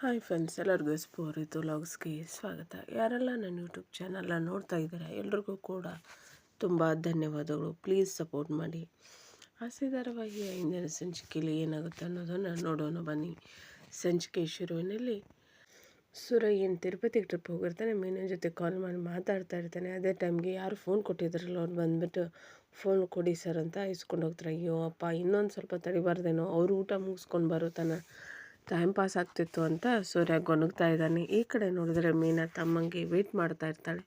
Hi friends, ಎಲ್ಲರಿಗೂ ಸ್ಪೋರಿತು ಲಾಗ್ಸ್ಗೆ ಸ್ವಾಗತ. ಯಾರೆಲ್ಲ ನನ್ನ ಯೂಟ್ಯೂಬ್ ಚಾನಲ್ನ ನೋಡ್ತಾ ಇದ್ದಾರೆ, ಎಲ್ರಿಗೂ ಕೂಡ ತುಂಬ ಧನ್ಯವಾದಗಳು. ಪ್ಲೀಸ್ ಸಪೋರ್ಟ್ ಮಾಡಿ. ಆಸೆ ಧಾರಾವಾಹಿಯ ಇಂದಿನ ಸಂಚಿಕೆಯಲ್ಲಿ ಏನಾಗುತ್ತೆ ಅನ್ನೋದನ್ನು ನೋಡೋಣ, ಬನ್ನಿ. ಸಂಚಿಕೆ ಶುರುವಿನಲ್ಲಿ ಏನು ತಿರುಪತಿಗೆ ಟ್ರಿಪ್ ಹೋಗಿರ್ತಾನೆ, ಮೀನಿನ ಜೊತೆ ಕಾಲ್ ಮಾಡಿ ಮಾತಾಡ್ತಾ ಇರ್ತಾನೆ. ಅದೇ ಟೈಮ್ಗೆ ಯಾರು ಫೋನ್ ಕೊಟ್ಟಿದ್ರಲ್ಲ, ಅವ್ರು ಬಂದುಬಿಟ್ಟು ಫೋನ್ ಕೊಡಿ ಸರ್ ಅಂತ ಇಸ್ಕೊಂಡು ಹೋಗ್ತಾರೆ. ಅಯ್ಯೋ ಅಪ್ಪ, ಇನ್ನೊಂದು ಸ್ವಲ್ಪ ತಡಿಬಾರ್ದೇನೋ, ಅವರು ಊಟ ಮುಗಿಸ್ಕೊಂಡು ಬರುತ್ತಾನೆ ಟೈಮ್ ಪಾಸ್ ಆಗ್ತಿತ್ತು ಅಂತ ಸೂರ್ಯ ಗೊಣಗ್ತಾ ಇದ್ದಾನೆ. ಈ ಕಡೆ ನೋಡಿದ್ರೆ ಮೀನಾ ತಮ್ಮಂಗೆ ವೇಟ್ ಮಾಡ್ತಾ ಇರ್ತಾಳೆ.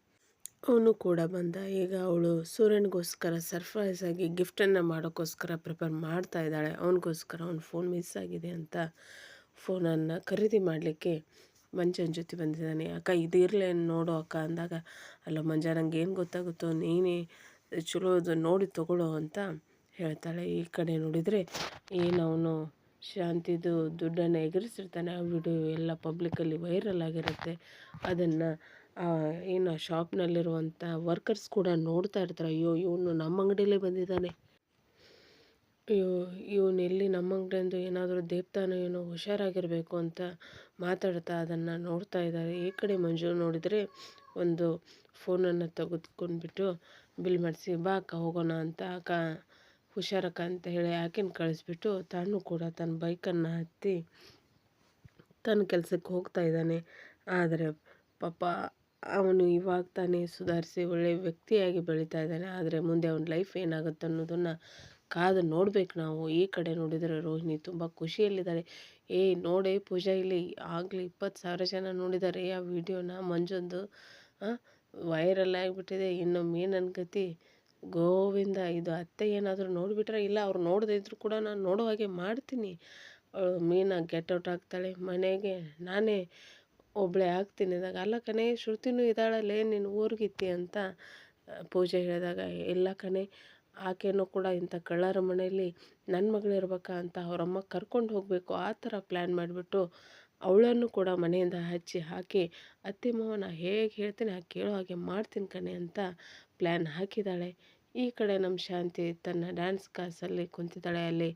ಅವನು ಕೂಡ ಬಂದ. ಈಗ ಅವಳು ಸೂರ್ಯನಿಗೋಸ್ಕರ ಸರ್ಪ್ರೈಸ್ ಆಗಿ ಗಿಫ್ಟನ್ನು ಮಾಡೋಕ್ಕೋಸ್ಕರ ಪ್ರಿಪೇರ್ ಮಾಡ್ತಾ ಇದ್ದಾಳೆ. ಅವನಿಗೋಸ್ಕರ ಅವ್ನ ಫೋನ್ ಮಿಸ್ ಆಗಿದೆ ಅಂತ ಫೋನನ್ನು ಖರೀದಿ ಮಾಡಲಿಕ್ಕೆ ಮಂಜನ ಜೊತೆ ಬಂದಿದ್ದಾನೆ. ಅಕ್ಕ, ಇದಿರಲಿ ನೋಡು ಅಕ್ಕ ಅಂದಾಗ, ಅಲ್ಲ ಮಂಜ ನಂಗೆ ಏನು ಗೊತ್ತಾಗುತ್ತೋ, ನೀನೇ ಚಲೋ ನೋಡಿ ತಗೊಳ್ಳೋ ಅಂತ ಹೇಳ್ತಾಳೆ. ಈ ಕಡೆ ನೋಡಿದರೆ ಏನು ಅವನು ಶಾಂತಿದು ದುಡ್ಡನ್ನು ಎಗರಿಸಿರ್ತಾನೆ. ಆ ವಿಡಿಯೋ ಎಲ್ಲ ಪಬ್ಲಿಕಲ್ಲಿ ವೈರಲ್ ಆಗಿರುತ್ತೆ. ಅದನ್ನು ಏನು ಶಾಪ್ನಲ್ಲಿರುವಂಥ ವರ್ಕರ್ಸ್ ಕೂಡ ನೋಡ್ತಾ ಇರ್ತಾರೆ. ಅಯ್ಯೋ, ಇವನು ನಮ್ಮ ಅಂಗಡಿಯಲ್ಲೇ ಬಂದಿದ್ದಾನೆ. ಅಯ್ಯೋ, ಇವನು ಎಲ್ಲಿ ನಮ್ಮ ಅಂಗಡಿಯಿಂದ ಏನಾದರೂ ದೇವ್ತಾನ ಏನೋ ಹುಷಾರಾಗಿರಬೇಕು ಅಂತ ಮಾತಾಡ್ತಾ ಅದನ್ನು ನೋಡ್ತಾ ಇದ್ದಾರೆ. ಈ ಕಡೆ ಮಂಜು ನೋಡಿದರೆ ಒಂದು ಫೋನನ್ನು ತೆಗೆದುಕೊಂಡ್ಬಿಟ್ಟು, ಬಿಲ್ ಮಾಡಿಸಿ, ಬಾ ಅಕ್ಕ, ಹೋಗೋಣ ಅಂತ. ಅಕ್ಕ ಹುಷಾರಕ್ಕ ಅಂತ ಹೇಳಿ ಆಕೆನ ಕಳಿಸ್ಬಿಟ್ಟು ತಾನು ಕೂಡ ತನ್ನ ಬೈಕನ್ನು ಹತ್ತಿ ತನ್ನ ಕೆಲಸಕ್ಕೆ ಹೋಗ್ತಾ ಇದ್ದಾನೆ. ಆದರೆ ಪಾಪ ಅವನು ಇವಾಗ ತಾನೇ ಸುಧಾರಿಸಿ ಒಳ್ಳೆಯ ವ್ಯಕ್ತಿಯಾಗಿ ಬೆಳೀತಾ ಇದ್ದಾನೆ. ಆದರೆ ಮುಂದೆ ಅವನ ಲೈಫ್ ಏನಾಗುತ್ತೆ ಅನ್ನೋದನ್ನು ಕಾದು ನೋಡ್ಬೇಕು ನಾವು. ಈ ಕಡೆ ನೋಡಿದರೆ ರೋಹಿಣಿ ತುಂಬ ಖುಷಿಯಲ್ಲಿದ್ದಾರೆ ಏ ನೋಡಿ ಪೂಜಾ, ಇಲ್ಲಿ ಆಗಲಿ ಇಪ್ಪತ್ತು ಸಾವಿರ ಜನ ನೋಡಿದ್ದಾರೆ. ಆ ವಿಡಿಯೋನ ಮಂಜೊಂದು ವೈರಲ್ ಆಗಿಬಿಟ್ಟಿದೆ. ಇನ್ನು ಮೀನನ ಗತಿ ಗೋವಿಂದ ಇದು ಅತ್ತೆ ಏನಾದರೂ ನೋಡಿಬಿಟ್ರೆ ಇಲ್ಲ ಅವ್ರು ನೋಡದೇ ಇದ್ದರೂ ಕೂಡ ನಾನು ನೋಡೋ ಹಾಗೆ ಮಾಡ್ತೀನಿ. ಅವಳು ಮೀನಾ ಗೆಟ್ ಔಟ್ ಆಗ್ತಾಳೆ ಮನೆಗೆ. ನಾನೇ ಒಬ್ಬಳೇ ಆಗ್ತೀನಿ. ಅಂದಾಗ, ಅಲ್ಲ ಕಣೆ, ಶ್ರುತಿನೂ ಇದ್ದಾಳಲ್ಲೇ ನಿನ್ನ ಊರಿಗಿತ್ತಿ ಅಂತ ಪೂಜೆ ಹೇಳಿದಾಗ, ಇಲ್ಲ ಕಣೆ, ಆಕೆನೂ ಕೂಡ ಇಂಥ ಕಳ್ಳರ ಮನೆಯಲ್ಲಿ ನನ್ನ ಮಗಳಿರ್ಬೇಕಾ ಅಂತ ಅವರಮ್ಮ ಕರ್ಕೊಂಡು ಹೋಗಬೇಕು. ಆ ಥರ ಪ್ಲ್ಯಾನ್ ಮಾಡಿಬಿಟ್ಟು ಅವಳನ್ನು ಕೂಡ ಮನೆಯಿಂದ ಹಚ್ಚಿ ಹಾಕಿ, ಅತ್ತೆ ಮಾವನ ಹೇಗೆ ಹೇಳ್ತೀನಿ, ಹಾಗೆ ಕೇಳೋ ಹಾಗೆ ಮಾಡ್ತೀನಿ ಕಣೆ ಅಂತ ಪ್ಲ್ಯಾನ್ ಹಾಕಿದ್ದಾಳೆ ಈ ಕಡೆ ನಮ್ಮ ಶಾಂತಿ ತನ್ನ ಡ್ಯಾನ್ಸ್ ಕ್ಲಾಸಲ್ಲಿ ಕುಂತಿದ್ದಾಳೆ. ಅಲ್ಲಿ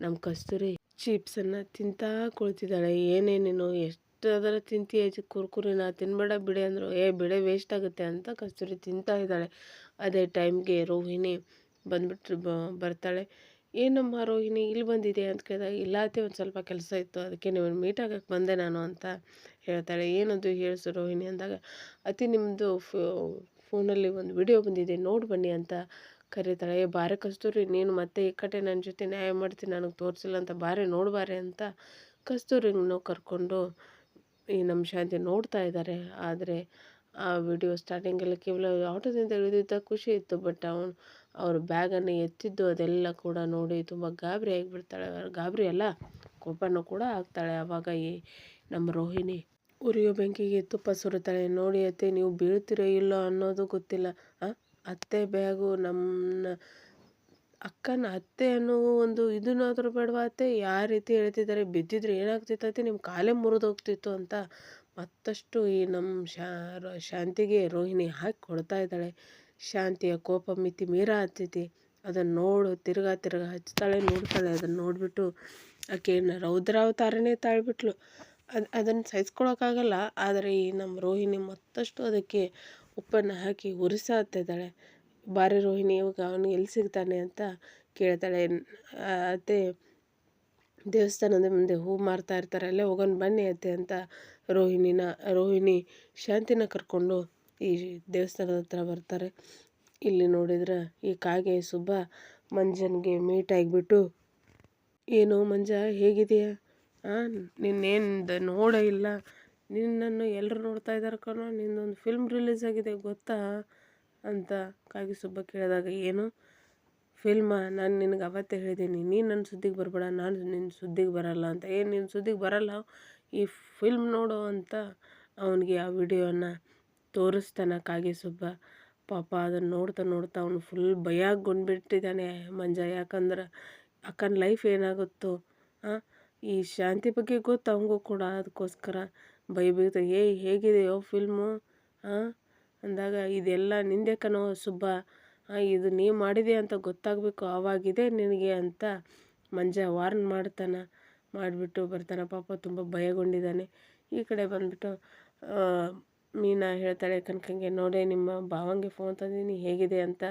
ನಮ್ಮ ಕಸ್ತೂರಿ ಚಿಪ್ಸನ್ನು ತಿಂತಾ ಕುಳಿತಿದ್ದಾಳೆ. ಏನೇನೇನು ಎಷ್ಟು ಅದರ ತಿಂತೀಯ ಕುರ್ಕುರಿನ ತಿನ್ಬೇಡ ಬಿಡೆ ಅಂದರು, ಏ, ಬಿಡೆ ವೇಸ್ಟ್ ಆಗುತ್ತೆ ಅಂತ ಕಸ್ತೂರಿ ತಿಂತಾ ಇದ್ದಾಳೆ. ಅದೇ ಟೈಮ್ಗೆ ರೋಹಿಣಿ ಬಂದ್ಬಿಟ್ಟು ಬರ್ತಾಳೆ. ಏನಮ್ಮ ರೋಹಿಣಿ, ಇಲ್ಲಿ ಬಂದಿದೆ ಅಂತ ಕೇಳಿದಾಗ ಇಲ್ಲಾತೆ ಒಂದು ಸ್ವಲ್ಪ ಕೆಲಸ ಇತ್ತು, ಅದಕ್ಕೆ ನೀವು ಮೀಟ್ ಆಗಕ್ಕೆ ಬಂದೆ ನಾನು ಅಂತ ಹೇಳ್ತಾಳೆ. ಏನದು ಹೇಳಿಸು ರೋಹಿಣಿ ಅಂದಾಗ, ಅತಿ ನಿಮ್ಮದು ಫೋನಲ್ಲಿ ಒಂದು ವಿಡಿಯೋ ಬಂದಿದೆ, ನೋಡಿ ಬನ್ನಿ ಅಂತ ಕರೀತಾಳೆ. ಏ, ಬಾರೆ ಕಸ್ತೂರಿ, ನೀನು ಮತ್ತೆ ಕಡೆ ನನ್ನ ಜೊತೆ ನ್ಯಾಯ ಮಾಡ್ತೀನಿ, ನನಗೆ ತೋರಿಸಿಲ್ಲ ಅಂತ ಬಾರೆ ನೋಡಬಾರೆ ಅಂತ ಕಸ್ತೂರಿನೂ ಕರ್ಕೊಂಡು ಈ ನಮ್ಮ ಶಾಂತಿ ನೋಡ್ತಾ ಇದ್ದಾರೆ ಆದರೆ ಆ ವಿಡಿಯೋ ಸ್ಟಾರ್ಟಿಂಗಲ್ಲಿ ಕೇವಲ ಆಟೋದಿಂದ ಇಳಿದಿದ್ದ ಖುಷಿ ಇತ್ತು ಬಟ್ ಅವನು ಅವ್ರ ಬ್ಯಾಗನ್ನು ಎತ್ತಿದ್ದು ಅದೆಲ್ಲ ಕೂಡ ನೋಡಿ ತುಂಬ ಗಾಬರಿ ಆಗಿಬಿಡ್ತಾಳೆ. ಗಾಬರಿ ಅಲ್ಲ, ಕೋಪನೂ ಕೂಡ ಆಗ್ತಾಳೆ ಆವಾಗ ಈ ನಮ್ಮ ರೋಹಿಣಿ. ಉರಿಯೋ ಬೆಂಕಿಗೆ ತುಪ್ಪ ಸುರುತ್ತಾಳೆ ನೋಡಿ ಅತ್ತೆ, ನೀವು ಬೀಳ್ತಿರೋ ಇಲ್ಲೋ ಅನ್ನೋದು ಗೊತ್ತಿಲ್ಲ. ಅತ್ತೆ ಬ್ಯಾಗು ನಮ್ಮ ಅಕ್ಕನ ಅತ್ತೆ ಅನ್ನೋ ಒಂದು ಇದನ್ನಾದರೂ ಬೇಡವಾ ಅತ್ತೆ? ಯಾವ ರೀತಿ ಹೇಳ್ತಿದ್ದಾರೆ. ಬಿದ್ದಿದ್ರೆ ಏನಾಗ್ತಿತ್ತಂತೆ ನಿಮ್ಮ ಕಾಲೇ ಮುರಿದೋಗ್ತಿತ್ತು ಅಂತ ಮತ್ತಷ್ಟು ಈ ನಮ್ಮ ಶಾ ಶಾಂತಿಗೆ ರೋಹಿಣಿ ಹಾಕಿ ಕೊಡ್ತಾ ಇದ್ದಾಳೆ. ಶಾಂತಿಯ ಕೋಪ ಮಿತಿ ಮೀರ ಹತ್ತೈತಿ. ಅದನ್ನು ನೋಡು, ತಿರ್ಗಾ ತಿರ್ಗಾ ಹಚ್ತಾಳೆ, ನೋಡ್ತಾಳೆ. ಅದನ್ನು ನೋಡಿಬಿಟ್ಟು ಆಕೆಯನ್ನು ರೌದ್ರಾವತಾರನೇ ತಾಳ್ಬಿಟ್ಲು. ಅದು, ಅದನ್ನು ಸಹಿಸ್ಕೊಳಕ್ಕಾಗಲ್ಲ. ಆದರೆ ಈ ನಮ್ಮ ರೋಹಿಣಿ ಮತ್ತಷ್ಟು ಅದಕ್ಕೆ ಉಪ್ಪನ್ನು ಹಾಕಿ ಉರಿಸಾತ್ತಿದ್ದಾಳೆ ಬಾರಿ ರೋಹಿಣಿ, ಇವಾಗ ಅವನು ಎಲ್ಲಿ ಸಿಗ್ತಾನೆ ಅಂತ ಕೇಳ್ತಾಳೆ. ಅತ್ತೆ ದೇವಸ್ಥಾನದ ಮುಂದೆ ಹೂ ಮಾರ್ತಾ ಇರ್ತಾರೆ. ಅಲ್ಲೇ ಬನ್ನಿ ಅತ್ತೆ ಅಂತ ರೋಹಿಣಿನ, ರೋಹಿಣಿ ಶಾಂತಿನ ಕರ್ಕೊಂಡು ಈ ದೇವಸ್ಥಾನದ ಹತ್ರ ಬರ್ತಾರೆ. ಇಲ್ಲಿ ನೋಡಿದ್ರೆ ಈ ಕಾಗೆ ಸುಬ್ಬ ಮಂಜನಿಗೆ ಮೀಟ್ ಆಗಿಬಿಟ್ಟು, ಏನು ಮಂಜ ಹೇಗಿದೆಯಾ ಹಾಂ ನಿನ್ನೇನು ನೋಡೇ ಇಲ್ಲ. ನಿನ್ನನ್ನು ಎಲ್ಲರೂ ನೋಡ್ತಾ ಇದ್ದಾರೆ ಕಣೋ ನಿನ್ನೊಂದು ಫಿಲ್ಮ್ ರಿಲೀಸ್ ಆಗಿದೆ, ಗೊತ್ತಾ? ಅಂತ ಕಾಗೆ ಸುಬ್ಬ ಕೇಳಿದಾಗ, ಏನು? ಫಿಲ್ಮ ನಾನು ನಿನಗೆ ಅವತ್ತೇ ಹೇಳಿದ್ದೀನಿ ನೀನು ನನ್ನ ಸುದ್ದಿಗೆ ಬರಬೇಡ, ನಾನು ನಿನ್ನ ಸುದ್ದಿಗೆ ಬರಲ್ಲ ಅಂತ. ಏನು ನಿನ್ನ ಸುದ್ದಿಗೆ ಬರಲ್ಲ? ಈ ಫಿಲ್ಮ್ ನೋಡು ಅಂತ ಅವನಿಗೆ ಆ ವಿಡಿಯೋನ ತೋರಿಸ್ತಾನೆ ಕಾಗೆ ಸುಬ್ಬ. ಪಾಪ ಅದನ್ನ ನೋಡ್ತಾ ನೋಡ್ತಾ ಅವನು ಫುಲ್ ಭಯ ಭಯಗೊಂಡ್ಬಿಟ್ಟಿದ್ದಾನೆ ಮಂಜ. ಯಾಕಂದ್ರೆ ಅಕ್ಕನ ಲೈಫ್ ಏನಾಗುತ್ತೋ ಈ ಶಾಂತಿ ಬಗ್ಗೆ ಗೊತ್ತು ಅವನಿಗೂ ಕೂಡ ಅದಕ್ಕೋಸ್ಕರ ಭಯ ಬೀಗ್ತಾ ಏ ಹೇಗಿದೆಯೋ ಫಿಲ್ಮು ಅಂದಾಗ ಇದೆಲ್ಲ ನಿಂದೆ ಕಣೋ ಸುಬ್ಬ. ಇದು ನೀ ಮಾಡಿದೆ ಅಂತ ಗೊತ್ತಾಗಬೇಕು, ಆವಾಗಿದೆ ನಿನಗೆ ಅಂತ ಮಂಜ ವಾರ್ನ್ ಮಾಡ್ತಾನೆ, ಮಾಡಿಬಿಟ್ಟು ಬರ್ತಾನೆ. ಪಾಪ ತುಂಬ ಭಯಗೊಂಡಿದ್ದಾನೆ ಈ ಕಡೆ ಬಂದುಬಿಟ್ಟು ಮೀನಾ ಹೇಳ್ತಾಳೆ ಕನಕಂಗೆ ನೋಡೇ ನಿಮ್ಮ ಭಾವಂಗೆ ಫೋನ್ ತಂದೀನಿ, ಹೇಗಿದೆ ಅಂತ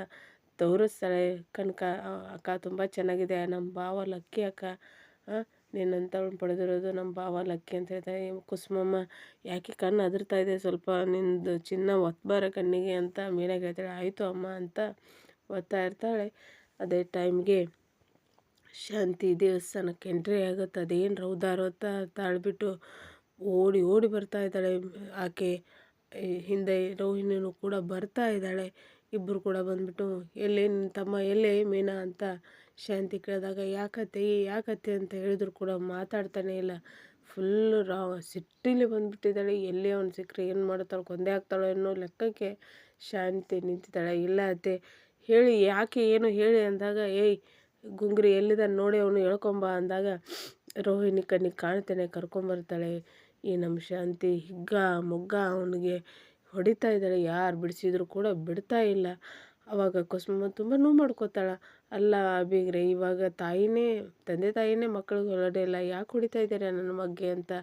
ತೋರಿಸ್ತಾಳೆ. ಕನಕ ಅಕ್ಕ ತುಂಬ ಚೆನ್ನಾಗಿದೆ. ನಮ್ಮ ಭಾವ ಲಕ್ಕಿ ಅಕ್ಕ. ನಿನ್ನಂಥವ್ಳನ್ನ ಪಡೆದಿರೋದು ನಮ್ಮ ಭಾವ ಲಕ್ಕಿ ಅಂತ ಹೇಳ್ತಾರೆ ಕುಸುಮಮ್ಮ, ಯಾಕೆ ಕಣ್ಣು ಅದರ್ತಾ ಇದೆ ಸ್ವಲ್ಪ? ನಿಂದು ಚಿನ್ನ ಒತ್ಬಾರ ಕಣ್ಣಿಗೆ ಅಂತ ಮೀನಾಗೆ ಹೇಳ್ತಾಳೆ. ಆಯಿತು ಅಮ್ಮ ಅಂತ ಒತ್ತಾ ಇರ್ತಾಳೆ. ಅದೇ ಟೈಮ್ಗೆ ಶಾಂತಿ ದೇವಸ್ಥಾನಕ್ಕೆ ಎಂಟ್ರಿ ಆಗುತ್ತೆ. ಅದೇನು ರೌದಾರೋತ ತಾಳ್ಬಿಟ್ಟು ಓಡಿ ಓಡಿ ಬರ್ತಾ ಇದ್ದಾಳೆ. ಆಕೆ ಹಿಂದೆ ರೋಹಿಣಿನೂ ಕೂಡ ಬರ್ತಾ ಇದ್ದಾಳೆ. ಇಬ್ಬರು ಕೂಡ ಬಂದ್ಬಿಟ್ಟು, ಎಲ್ಲಿ ತಮ್ಮ, ಎಲ್ಲೇ ಮೀನಾ ಅಂತ ಶಾಂತಿ ಕೇಳಿದಾಗ, ಯಾಕತ್ತೆ ಯಾಕತ್ತೆ? ಅಂತ ಹೇಳಿದ್ರು ಕೂಡ ಮಾತಾಡ್ತಾನೆ ಇಲ್ಲ. ಫುಲ್ಲು ರಾ, ಸಿಟ್ಟಿಲಿ ಬಂದ್ಬಿಟ್ಟಿದ್ದಾಳೆ. ಎಲ್ಲಿ ಅವ್ನು ಸಿಕ್ಕರೆ, ಏನು ಮಾಡ್ತಾಳೆ, ಕೊಂದೇ ಆಗ್ತಾಳೋ ಅನ್ನೋ ಲೆಕ್ಕಕ್ಕೆ ಶಾಂತಿ ನಿಂತಿದ್ದಾಳೆ. ಇಲ್ಲ ಅತ್ತೆ, ಹೇಳಿ, ಯಾಕೆ ಏನು ಹೇಳಿ? ಅಂದಾಗ, ಏಯ್, ಗುಂಗ್ರಿ ಎಲ್ಲಿದ್ದಾನೆ? ನೋಡಿ, ಅವನು ಹೇಳ್ಕೊಂಬ ಅಂದಾಗ, ರೋಹಿಣಿ ಕಣ್ಣಿಗೆ ಕಾಣ್ತೇನೆ, ಕರ್ಕೊಂಬರ್ತಾಳೆ. ಈ ನಮ್ಮ ಶಾಂತಿ, ಹಿಗ್ಗ, ಮುಗ್ಗ ಅವನಿಗೆ ಹೊಡಿತಾ ಇದ್ದಾಳೆ. ಯಾರು ಬಿಡಿಸಿದ್ರು ಕೂಡ ಬಿಡ್ತಾ ಇಲ್ಲ. ಅವಾಗ ಕುಸುಮಮ್ಮ ತುಂಬ ನೋವು ಮಾಡ್ಕೋತಾಳೆ. ಅಲ್ಲ ಬೀಗ್ರೆ ಇವಾಗ ತಾಯಿನೇ, ತಂದೆ ತಾಯಿನೇ ಮಕ್ಕಳಿಗೆ ಹೊರಡಿಲ್ಲ ಯಾಕೆ ಹೊಡಿತಾ ಇದ್ದಾರೆ ನನ್ನ ಮಗ್ಗೆ ಅಂತ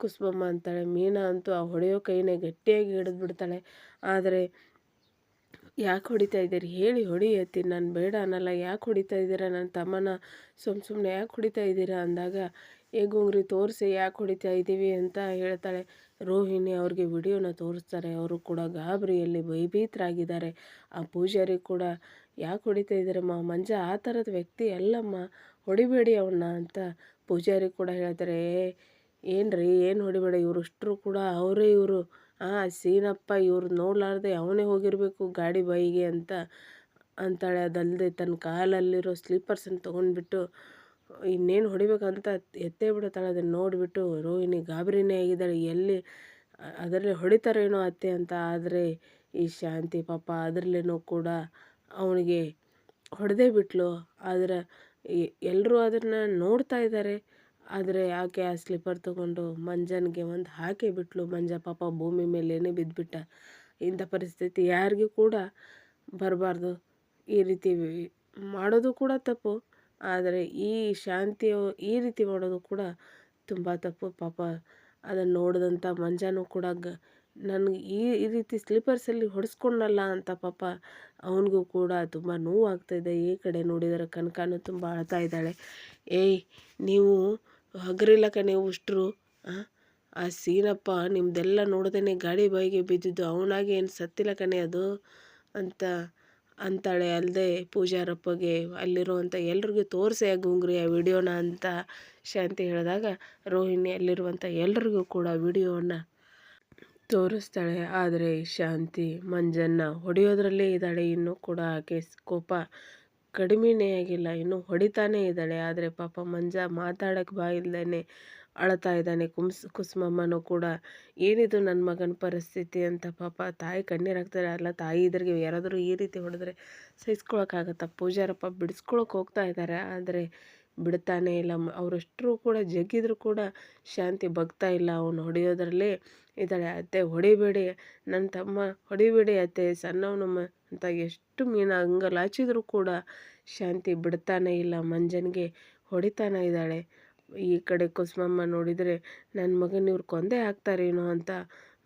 ಕುಸುಮಮ್ಮ ಅಂತಾಳೆ. ಮೀನಾ ಅಂತೂ ಆ ಹೊಡೆಯೋ ಕೈನೇ ಗಟ್ಟಿಯಾಗಿ ಹಿಡಿದು ಬಿಡ್ತಾಳೆ ಆದರೆ ಯಾಕೆ ಹೊಡಿತಾ ಇದ್ದೀರಿ? ಹೇಳಿ, ಹೊಡಿ ಎತ್ತಿ ನಾನು ಬೇಡ ಅನ್ನಲ್ಲ. ಯಾಕೆ ಹೊಡಿತಾ ಇದ್ದೀರಾ? ನನ್ನ ತಮ್ಮನ ಸುಮ್ಮ ಸುಮ್ಮನೆ ಯಾಕೆ ಹೊಡಿತಾ ಇದ್ದೀರಾ? ಅಂದಾಗ ಏ ಗುಂಗ್ರಿ ತೋರಿಸಿ ಯಾಕೆ ಹೊಡಿತಾ ಇದ್ದೀವಿ ಅಂತ ಹೇಳ್ತಾಳೆ. ರೋಹಿಣಿ ಅವ್ರಿಗೆ ವಿಡಿಯೋನ ತೋರಿಸ್ತಾರೆ. ಅವರು ಕೂಡ ಗಾಬರಿಯಲ್ಲಿ ಭಯಭೀತರಾಗಿದ್ದಾರೆ. ಆ ಪೂಜಾರಿ ಕೂಡ, ಯಾಕೆ ಹೊಡಿತಾ ಇದ್ದಾರಮ್ಮ ಮಂಜ, ಆ ಥರದ ವ್ಯಕ್ತಿ ಅಲ್ಲಮ್ಮ. ಹೊಡಿಬೇಡಿ ಅವನ್ನ ಅಂತ ಪೂಜಾರಿ ಕೂಡ ಹೇಳ್ತಾರೆ. ಏನು ರೀ ಏನು ಹೊಡಿಬೇಡ? ಇವರು ಅಷ್ಟರು ಕೂಡ ಅವರೇ ಇವರು. ಆ, ಸೀನಪ್ಪ, ಇವ್ರು ನೋಡಲಾರ್ದೆ ಅವನೇ ಹೋಗಿರಬೇಕು ಗಾಡಿ ಬೈಗೆ ಅಂತ ಅಂತಾಳೆ. ಅದಲ್ಲದೆ ತನ್ನ ಕಾಲಲ್ಲಿರೋ ಸ್ಲೀಪರ್ಸನ್ನು ತೊಗೊಂಡ್ಬಿಟ್ಟು ಇನ್ನೇನು ಹೊಡಿಬೇಕಂತ ಎತ್ತೇ ಬಿಡುತ್ತಾಳೆ. ಅದನ್ನು ನೋಡಿಬಿಟ್ಟು ರೋಹಿಣಿ ಗಾಬರಿನೇ ಆಗಿದ್ದಾಳೆ. ಎಲ್ಲಿ ಅದರಲ್ಲಿ ಹೊಡಿತಾರೇನೋ ಅತ್ತೆ ಅಂತ. ಆದರೆ ಈ ಶಾಂತಿ ಪಾಪ ಅದರಲ್ಲೇನೋ ಕೂಡ ಅವನಿಗೆ ಹೊಡೆದೇ ಬಿಟ್ಲು. ಆದರೆ ಎಲ್ಲರೂ ಅದನ್ನು ನೋಡ್ತಾ ಇದ್ದಾರೆ ಆದರೆ ಆಕೆ ಆ ಸ್ಲಿಪ್ಪರ್ ತೊಗೊಂಡು ಮಂಜನಿಗೆ ಒಂದು ಹಾಕಿ ಬಿಟ್ಲು. ಮಂಜ ಪಾಪ ಭೂಮಿ ಮೇಲೇನೆ ಬಿದ್ದುಬಿಟ್ಟ ಇಂಥ ಪರಿಸ್ಥಿತಿ ಯಾರಿಗೂ ಕೂಡ ಬರಬಾರ್ದು. ಈ ರೀತಿ ಮಾಡೋದು ಕೂಡ ತಪ್ಪು. ಆದರೆ ಈ ಶಾಂತಿ ಈ ರೀತಿ ಮಾಡೋದು ಕೂಡ ತುಂಬ ತಪ್ಪು ಪಾಪ. ಅದನ್ನು ನೋಡಿದಂಥ ಮಂಜಾನು ಕೂಡ ಗ ನನಗೆ ಈ ಈ ರೀತಿ ಸ್ಲೀಪರ್ಸಲ್ಲಿ ಹೊಡೆಸ್ಕೊಂಡಲ್ಲ ಅಂತ ಪಾಪ ಅವನಿಗೂ ಕೂಡ ತುಂಬ ನೋವಾಗ್ತಾಯಿದೆ ಈ ಕಡೆ ನೋಡಿದರೆ ಕನಕನೂ ತುಂಬ ಅಳ್ತಾ ಇದ್ದಾಳೆ. ಏಯ್, ನೀವು ಹಗರಿಲ್ಲ ಕಣೆ ಉಷ್ಟ್ರು. ಆ ಸೀನಪ್ಪ ನಿಮ್ಮದೆಲ್ಲ ನೋಡ್ದೇ ಗಾಡಿ ಬಾಯಿಗೆ ಬಿದ್ದಿದ್ದು ಅವನಾಗೇನು ಸತ್ತಿಲ್ಲ ಕಣೆ ಅದು ಅಂತ ಅಂತಾಳೆ ಅಲ್ಲದೆ ಪೂಜಾರಪ್ಪಗೆ ಅಲ್ಲಿರುವಂಥ ಎಲ್ರಿಗೂ ತೋರಿಸಿ ಆ ಗುಂಗ್ರಿ ವಿಡಿಯೋನ ಅಂತ ಶಾಂತಿ ಹೇಳಿದಾಗ ರೋಹಿಣಿ ಅಲ್ಲಿರುವಂಥ ಎಲ್ರಿಗೂ ಕೂಡ ವಿಡಿಯೋವನ್ನು ತೋರಿಸ್ತಾಳೆ. ಆದರೆ ಶಾಂತಿ ಮಂಜನ್ನ ಹೊಡೆಯೋದ್ರಲ್ಲೇ ಇದ್ದಾಳೆ. ಇನ್ನೂ ಕೂಡ ಆಕೆ ಕೋಪ ಕಡಿಮೆನೇ ಆಗಿಲ್ಲ. ಇನ್ನೂ ಹೊಡಿತಾನೇ ಇದ್ದಾಳೆ. ಆದರೆ ಪಾಪ ಮಂಜ ಮಾತಾಡೋಕ್ಕೆ ಬಾಯಿಲ್ದೇ ಅಳ್ತಾ ಇದ್ದಾನೆ ಕುಮ್ಸ್, ಕುಸುಮಮ್ಮನೂ ಕೂಡ. ಏನಿದು ನನ್ನ ಮಗನ ಪರಿಸ್ಥಿತಿ ಅಂತ ಪಾಪ ತಾಯಿ ಕಣ್ಣೀರಾಗ್ತಾರೆ ಅಲ್ಲ, ತಾಯಿ ಇದ್ರಿಗೆ ಯಾರಾದರೂ ಈ ರೀತಿ ಹೊಡೆದ್ರೆ ಸಹಿಸ್ಕೊಳಕ್ಕಾಗತ್ತಾ? ಪೂಜಾರಪ್ಪ ಬಿಡಿಸ್ಕೊಳಕ್ಕೆ ಹೋಗ್ತಾ ಇದ್ದಾರೆ. ಆದರೆ ಬಿಡ್ತಾನೇ ಇಲ್ಲ. ಅವರಷ್ಟರೂ ಕೂಡ ಜಗ್ಗಿದ್ರು ಕೂಡ ಶಾಂತಿ ಬಗ್ತಾ ಇಲ್ಲ. ಅವನು ಹೊಡೆಯೋದ್ರಲ್ಲೇ ಇದ್ದಾಳೆ. ಅತ್ತೆ, ಹೊಡಿಬೇಡಿ. ನನ್ನ ತಮ್ಮ, ಹೊಡಿಬೇಡಿ ಅತ್ತೆ. ಸಣ್ಣವನಮ್ಮ ಅಂತ ಎಷ್ಟು ಮೀನು ಅಂಗಲಾಚಿದ್ರು ಕೂಡ ಶಾಂತಿ ಬಿಡ್ತಾನೇ ಇಲ್ಲ. ಮಂಜನಿಗೆ ಹೊಡಿತಾನೆ ಇದ್ದಾಳೆ. ಈ ಕಡೆ ಕುಸುಮಮ್ಮ ನೋಡಿದರೆ ನನ್ನ ಮಗನ ಇವ್ರು ಕೊಂದೆ ಹಾಕ್ತಾರೇನೋ ಅಂತ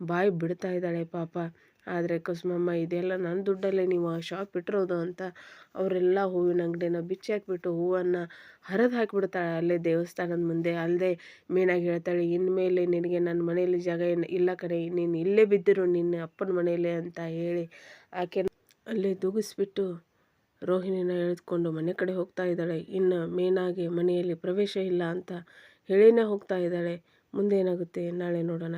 ಬಾಯಿ ಬಿಡ್ತಾ ಇದ್ದಾಳೆ ಪಾಪ. ಆದರೆ ಕುಸುಮಮ್ಮ, ಇದೆಲ್ಲ ನನ್ನ ದುಡ್ಡಲ್ಲೇ ನೀವು ಆ ಶಾಪ್ ಇಟ್ಟಿರೋದು ಅಂತ ಅವರೆಲ್ಲ ಹೂವಿನ ಅಂಗಡಿನ ಬಿಚ್ಚಿ ಹಾಕ್ಬಿಟ್ಟು ಹೂವನ್ನು ಹರಿದು ಹಾಕಿಬಿಡ್ತಾಳೆ ಅಲ್ಲೇ ದೇವಸ್ಥಾನದ ಮುಂದೆ. ಅಲ್ಲದೆ ಮೇನಾಗಿ ಹೇಳ್ತಾಳೆ ಇನ್ಮೇಲೆ ನಿನಗೆ ನನ್ನ ಮನೆಯಲ್ಲಿ ಜಾಗ ಏನು ಇಲ್ಲ ಕಡೆ ನೀನು ಇಲ್ಲೇ ಬಿದ್ದಿರು ನಿನ್ನ ಅಪ್ಪನ ಮನೆಯಲ್ಲೇ ಅಂತ ಹೇಳಿ ಆಕೆ ಅಲ್ಲೇ ದೂಗಿಸ್ಬಿಟ್ಟು ರೋಹಿಣಿನ ಎಳೆದುಕೊಂಡು ಮನೆ ಕಡೆ ಹೋಗ್ತಾ ಇದ್ದಾಳೆ. ಇನ್ನು ಮೇನಾಗೆ ಮನೆಯಲ್ಲಿ ಪ್ರವೇಶ ಇಲ್ಲ ಅಂತ ಹೇಳಿನೇ ಹೋಗ್ತಾ ಇದ್ದಾಳೆ. ಮುಂದೇನಾಗುತ್ತೆ ನಾಳೆ ನೋಡೋಣ.